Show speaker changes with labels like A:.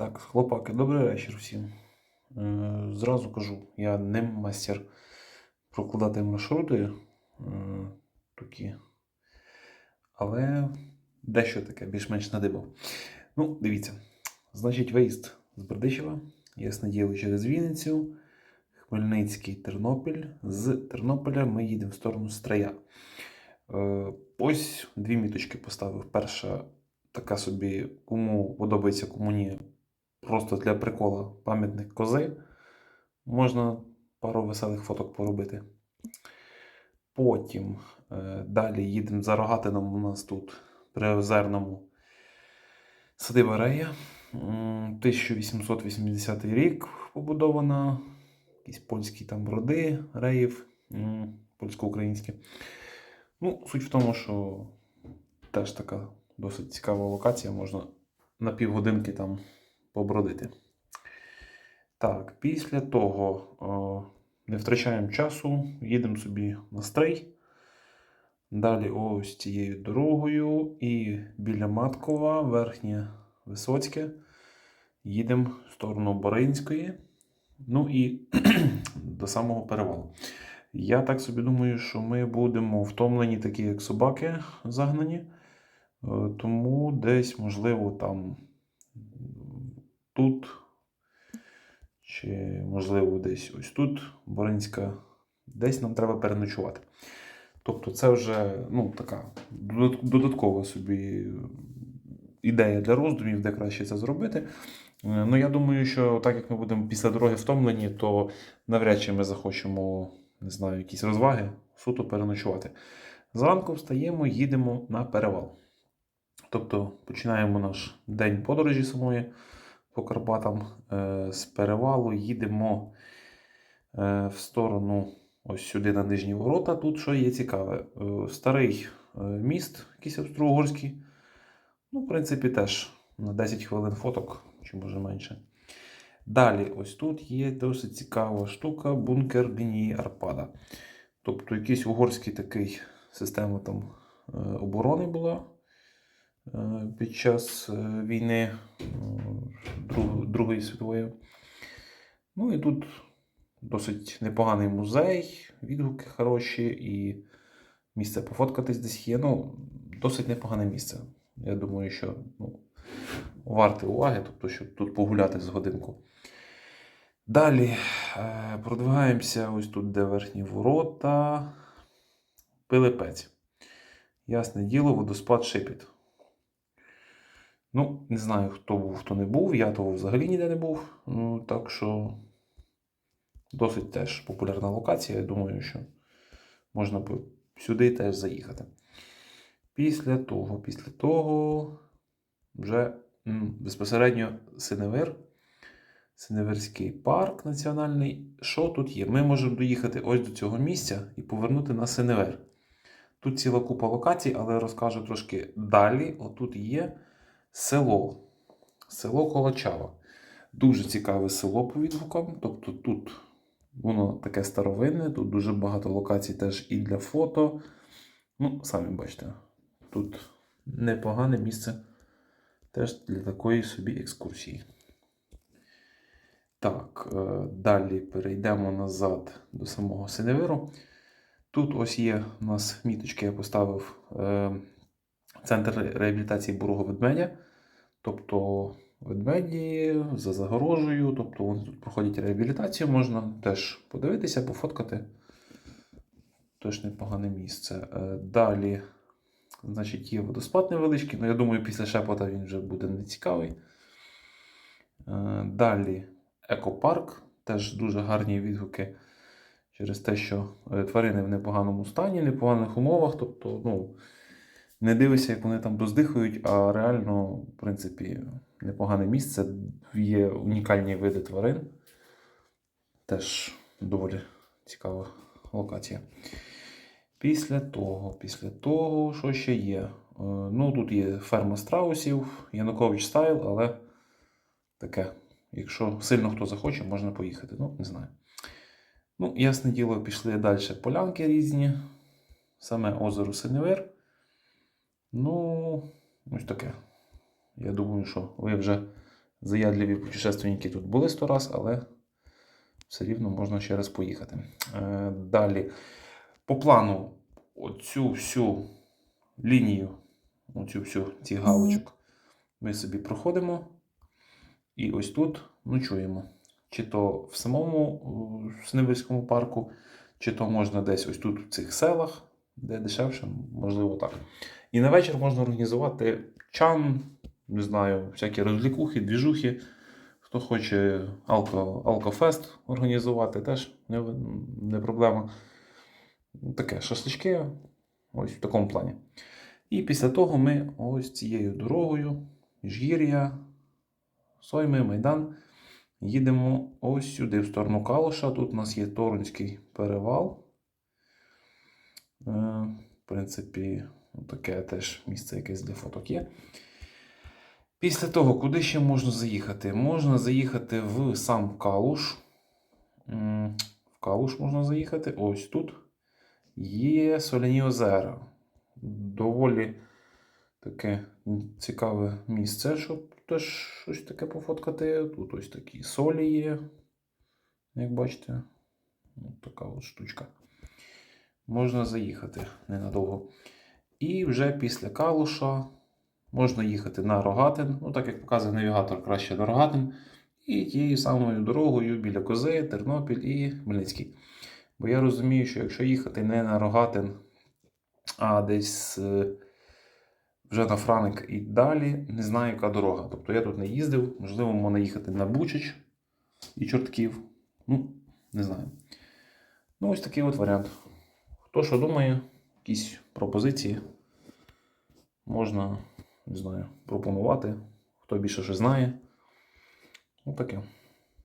A: Так, хлопаки, добрий вечір всім. Е, Зразу кажу, я не мастер прокладати маршрути е, такі, але дещо таке більш-менш надибав. Ну, дивіться, значить, виїзд з Бердичева, ясне діло через Вінницю, Хмельницький, Тернопіль. З Тернополя ми їдемо в сторону Страя. Е, Ось дві міточки поставив. Перша така собі, кому подобається, кому ні. Просто для прикола пам'ятник кози. Можна пару веселих фоток поробити. Потім е, далі їдемо за Рогатином. У нас тут при Озерному садиба Рея. 1880 рік побудована. Якісь польські там роди реїв, польсько-українські. Ну, суть в тому, що теж така досить цікава локація, можна на півгодинки там побродити. Так, після того о, не втрачаємо часу, їдемо собі на стрий. Далі ось цією дорогою і біля Маткова, верхнє Висоцьке. Їдемо в сторону Боринської. Ну і до самого перевалу. Я так собі думаю, що ми будемо втомлені, такі як собаки загнані. Е, Тому десь, можливо, там тут, чи, можливо, десь ось тут, Боринська, десь нам треба переночувати. Тобто, це вже ну, така додаткова собі ідея для роздумів, де краще це зробити. Е, Ну, я думаю, що так як ми будемо після дороги втомлені, то навряд чи ми захочемо, не знаю, якісь розваги, суто переночувати. Зранку встаємо, їдемо на перевал. Тобто починаємо наш день подорожі самої по Карпатам. Е, З перевалу їдемо е, в сторону ось сюди на нижні ворота. Тут що є цікаве. Е, Старий міст, якийсь австро-угорський. Ну, в принципі, теж на 10 хвилин фоток, чи може менше. Далі, ось тут є досить цікава штука бункер лінії Арпада. Тобто якийсь угорський такий система там оборони була під час е, війни е, Другої світової. Ну і тут досить непоганий музей, відгуки хороші, і місце пофоткатись десь є. Ну, досить непогане місце. Я думаю, що ну, варте уваги, тобто, щоб тут погуляти з годинку. Далі е, продвигаємося ось тут, де верхні ворота. Пилипець. Ясне діло, водоспад Шипіт. Ну, не знаю, хто був, хто не був. Я того взагалі ніде не був. Ну, так що досить теж популярна локація. Я думаю, що можна б сюди теж заїхати. Після того, після того вже м, безпосередньо Синевир. Синеверський парк національний. Що тут є? Ми можемо доїхати ось до цього місця і повернути на Синевер. Тут ціла купа локацій, але розкажу трошки далі. Отут є село. Село Колочава. Дуже цікаве село по відгукам. Тобто тут воно таке старовинне, тут дуже багато локацій теж і для фото. Ну, самі бачите, тут непогане місце теж для такої собі екскурсії. Так, е, далі перейдемо назад до самого Синевиру. Тут ось є у нас міточки, я поставив е, центр реабілітації бурого ведмедя. Тобто ведмеді за загорожею, тобто вони тут проходять реабілітацію, можна теж подивитися, пофоткати. Теж непогане місце. Е, Далі, значить, є водоспад невеличкий, але я думаю, після шепота він вже буде нецікавий. Е, Далі екопарк, теж дуже гарні відгуки через те, що е, тварини в непоганому стані, непоганих умовах. Тобто, ну, не дивишся, як вони там доздихають, а реально, в принципі, непогане місце. Є унікальні види тварин. Теж доволі цікава локація. Після того, після того, що ще є? Е, Ну, тут є ферма страусів, Янукович стайл, але таке. Якщо сильно хто захоче, можна поїхати. Ну, не знаю. Ну, ясне діло, пішли далі полянки різні. Саме озеро Синевир. Ну, ось таке. Я думаю, що ви вже Заядливі путешественники тут були сто раз, але все рівно можна ще раз поїхати. Е, Далі. По плану, оцю всю лінію, оцю всю ці галочок, ми собі проходимо. І ось тут ночуємо. Чи то в самому е, Снибирському парку, чи то можна десь ось тут, в цих селах, де дешевше, можливо, так. І на вечір можна організувати чан, не знаю, всякі розлікухи, двіжухи. Хто хоче алко, алкофест організувати, теж не, не проблема. Таке шашлички, ось в такому плані. І після того ми ось цією дорогою, Міжгір'я, Сойми, Майдан, їдемо ось сюди, в сторону Калуша. Тут у нас є Торонський перевал. Е, В принципі, таке теж місце якесь для фоток є. Після того, куди ще можна заїхати? Можна заїхати в сам Калуш. В Калуш можна заїхати. Ось тут є Соляні озера. Доволі таке цікаве місце, щоб теж щось таке пофоткати. Тут ось такі солі є. Як бачите, Ось така от штучка. Можна заїхати ненадовго. І вже після Калуша можна їхати на Рогатин. Ну, так як показує навігатор, краще на Рогатин. І тією самою дорогою біля Кози, Тернопіль і Хмельницький. Бо я розумію, що якщо їхати не на Рогатин, а десь е, вже на Франик і далі, не знаю, яка дорога. Тобто я тут не їздив, можливо, можна їхати на Бучич і Чортків. Ну, не знаю. Ну, ось такий от варіант. Хто що думає, якісь пропозиції можна, не знаю, пропонувати. Хто більше що знає. Отаке.